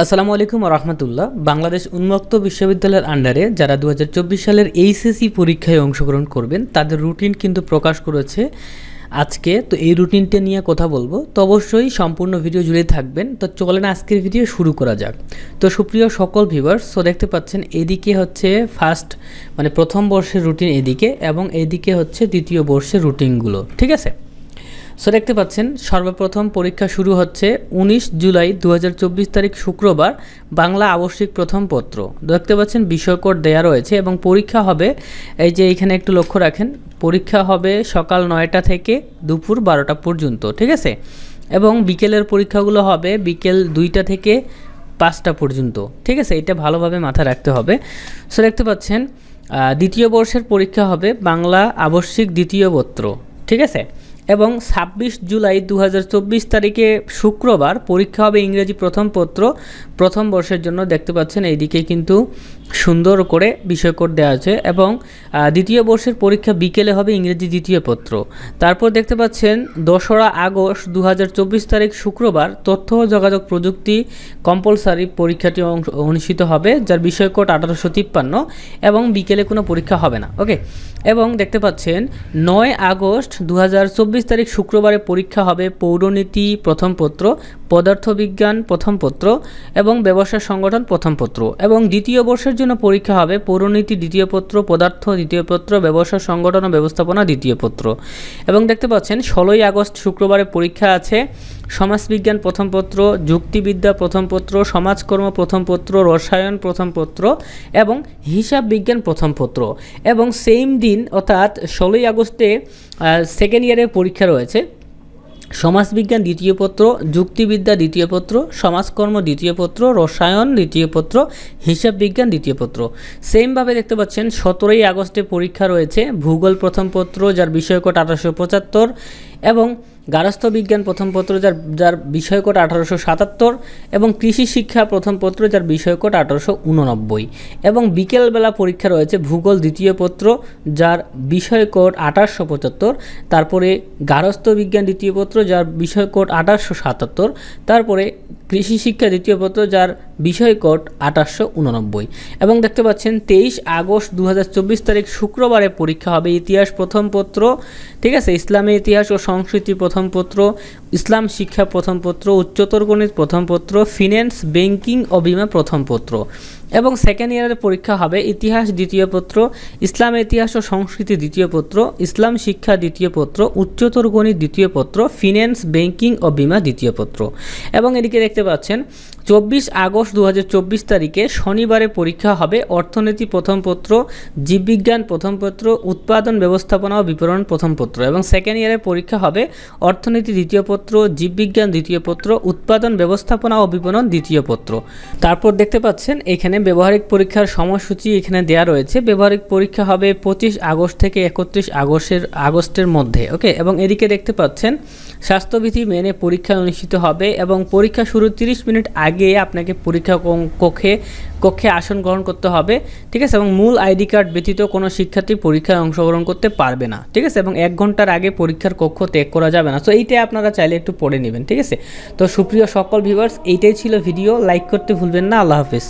আসসালামু আলাইকুম রহমতুল্লাহ। বাংলাদেশ উন্মুক্ত বিশ্ববিদ্যালয়ের আন্ডারে যারা দু হাজার চব্বিশ সালের এইচএসসি পরীক্ষায় অংশগ্রহণ করবেন, তাদের রুটিন কিন্তু প্রকাশ করেছে আজকে। তো এই রুটিনটা নিয়ে কথা বলব। তো অবশ্যই সম্পূর্ণ ভিডিও জুড়ে থাকবেন। তো চলেন আজকের ভিডিও শুরু করা যাক। তো সুপ্রিয় সকল ভিউয়ার্স সো দেখতে পাচ্ছেন এদিকে হচ্ছে ফার্স্ট মানে প্রথম বর্ষের রুটিন এদিকে এবং এদিকে হচ্ছে দ্বিতীয় বর্ষের রুটিনগুলো ঠিক আছে? সো দেখতে পাচ্ছেন, সর্বপ্রথম পরীক্ষা শুরু হচ্ছে উনিশ জুলাই দু হাজার চব্বিশ তারিখ শুক্রবার, বাংলা আবশ্যিক প্রথম পত্র। দেখতে পাচ্ছেন বিষয়কোড দেয়া রয়েছে এবং পরীক্ষা হবে, এই যে এখানে একটু লক্ষ্য রাখেন, পরীক্ষা হবে সকাল নয়টা থেকে দুপুর বারোটা পর্যন্ত, ঠিক আছে? এবং বিকেলের পরীক্ষাগুলো হবে বিকেল দুইটা থেকে পাঁচটা পর্যন্ত, ঠিক আছে? এটা ভালোভাবে মাথায় রাখতে হবে। সো দেখতে পাচ্ছেন দ্বিতীয় বর্ষের পরীক্ষা হবে বাংলা আবশ্যিক দ্বিতীয় পত্র, ঠিক আছে? এবং ছাব্বিশ জুলাই দু হাজার চব্বিশ তারিখে শুক্রবার পরীক্ষা হবে ইংরেজি প্রথম পত্র প্রথম বর্ষের জন্য। দেখতে পাচ্ছেন, এইদিকে কিন্তু সুন্দর করে বিষয় কোড দেওয়া আছে এবং দ্বিতীয় বর্ষের পরীক্ষা বিকেলে হবে ইংরেজি দ্বিতীয় পত্র। তারপর দেখতে পাচ্ছেন, দোসরা আগস্ট দু হাজার চব্বিশ তারিখ শুক্রবার তথ্য ও যোগাযোগ প্রযুক্তি কম্পালসারি পরীক্ষাটি অনুষ্ঠিত হবে, যার বিষয় কোড আঠারোশো তিপ্পান্ন এবং বিকেলে কোনো পরীক্ষা হবে না। ওকে? এবং দেখতে পাচ্ছেন, নয় আগস্ট দু হাজার চব্বিশ তারিখ শুক্রবারে পরীক্ষা হবে পৌরনীতি প্রথম পত্র। পদার্থবিজ্ঞান প্রথম পত্র এবং ব্যবসা সংগঠন প্রথম পত্র এবং দ্বিতীয় বর্ষের জন্য পরীক্ষা হবে পৌরনীতি দ্বিতীয় পত্র, পদার্থ দ্বিতীয় পত্র ব্যবসা সংগঠন ও ব্যবস্থাপনা দ্বিতীয় পত্র। এবং দেখতে পাচ্ছেন, ষোলোই আগস্ট শুক্রবারে পরীক্ষা আছে, সমাজবিজ্ঞান প্রথম পত্র, যুক্তিবিদ্যা প্রথম পত্র, সমাজকর্ম প্রথম পত্র, রসায়ন প্রথম পত্র এবং হিসাব বিজ্ঞান প্রথম পত্র। এবং সেম দিন, অর্থাৎ ষোলোই আগস্টে সেকেন্ড ইয়ারের পরীক্ষা রয়েছে। সমাজবিজ্ঞান দ্বিতীয় পত্র, যুক্তিবিদ্যা দ্বিতীয় পত্র, সমাজকর্ম দ্বিতীয় পত্র, রসায়ন দ্বিতীয় পত্র হিসাব বিজ্ঞান দ্বিতীয় পত্র। সেমভাবে দেখতে পাচ্ছেন, সতেরোই আগস্টে পরীক্ষা রয়েছে, ভূগোল প্রথম পত্র, যার বিষয়কট আঠারোশো পঁচাত্তর এবং গারস্থ বিজ্ঞান প্রথম পত্র যার যার বিষয়কোট আঠারোশো সাতাত্তর এবং কৃষি শিক্ষা প্রথম পত্র যার বিষয়কোট আঠারোশো উননব্বই। এবং বিকেলবেলা পরীক্ষা রয়েছে ভূগোল দ্বিতীয় পত্র, যার বিষয়কোট আঠারোশো পঁচাত্তর, তারপরে গারস্থ বিজ্ঞান দ্বিতীয় পত্র, যার বিষয়কোট আঠারোশো সাতাত্তর, তারপরে কৃষি শিক্ষা দ্বিতীয় পত্র, যার বিষয়কোড আঠাশশো উননব্বই। এবং দেখতে পাচ্ছেন, তেইশ আগস্ট দু হাজার চব্বিশ তারিখ শুক্রবারে পরীক্ষা হবে ইতিহাস প্রথম পত্র, ঠিক আছে? ইসলামী ইতিহাস ও সংস্কৃতি প্রথম পত্র, ইসলাম শিক্ষা প্রথম পত্র, উচ্চতর গণিত প্রথম পত্র, ফিন্যান্স, ব্যাংকিং ও বিমা প্রথম পত্র। এবং সেকেন্ড ইয়ারের পরীক্ষা হবে ইতিহাস দ্বিতীয় পত্র, ইসলাম ইতিহাস ও সংস্কৃতি দ্বিতীয় পত্র, ইসলাম শিক্ষা দ্বিতীয় পত্র, উচ্চতর গণিত দ্বিতীয় পত্র ফিন্যান্স ব্যাংকিং ও বিমা দ্বিতীয় পত্র। এবং এদিকে দেখতে পাচ্ছেন চব্বিশ আগস্ট দু হাজার চব্বিশ তারিখে শনিবারে পরীক্ষা হবে অর্থনীতি প্রথম পত্র, জীববিজ্ঞান প্রথম পত্র, উৎপাদন ব্যবস্থাপনা ও বিপণন প্রথম পত্র এবং সেকেন্ড ইয়ারে পরীক্ষা হবে অর্থনীতি দ্বিতীয় পত্র, জীববিজ্ঞান দ্বিতীয় পত্র, উৎপাদন ব্যবস্থাপনা ও বিপণন দ্বিতীয় পত্র। তারপর দেখতে পাচ্ছেন, এখানে ব্যবহারিক পরীক্ষার সময়সূচি এখানে দেওয়া রয়েছে। ব্যবহারিক পরীক্ষা হবে পঁচিশ আগস্ট থেকে একত্রিশ আগস্টের আগস্টের মধ্যে, ওকে? এবং এদিকে দেখতে পাচ্ছেন, স্বাস্থ্যবিধি মেনে পরীক্ষা অনুষ্ঠিত হবে এবং পরীক্ষা শুরু তিরিশ মিনিট আগে আপনাকে পরীক্ষা কক্ষে কক্ষে আসন গ্রহণ করতে হবে, ঠিক আছে? এবং মূল আইডি কার্ড ব্যতীত কোনো শিক্ষার্থী পরীক্ষায় অংশগ্রহণ করতে পারবে না, ঠিক আছে? এবং এক ঘণ্টার আগে পরীক্ষার কক্ষ ত্যাগ করা যাবে না। তো এইটাই আপনারা চাইলে একটু পড়ে নেবেন, ঠিক আছে? তো সুপ্রিয় সকল ভিউয়ার্স এইটাই ছিল ভিডিও লাইক করতে ভুলবেন না। আল্লাহ হাফিজ।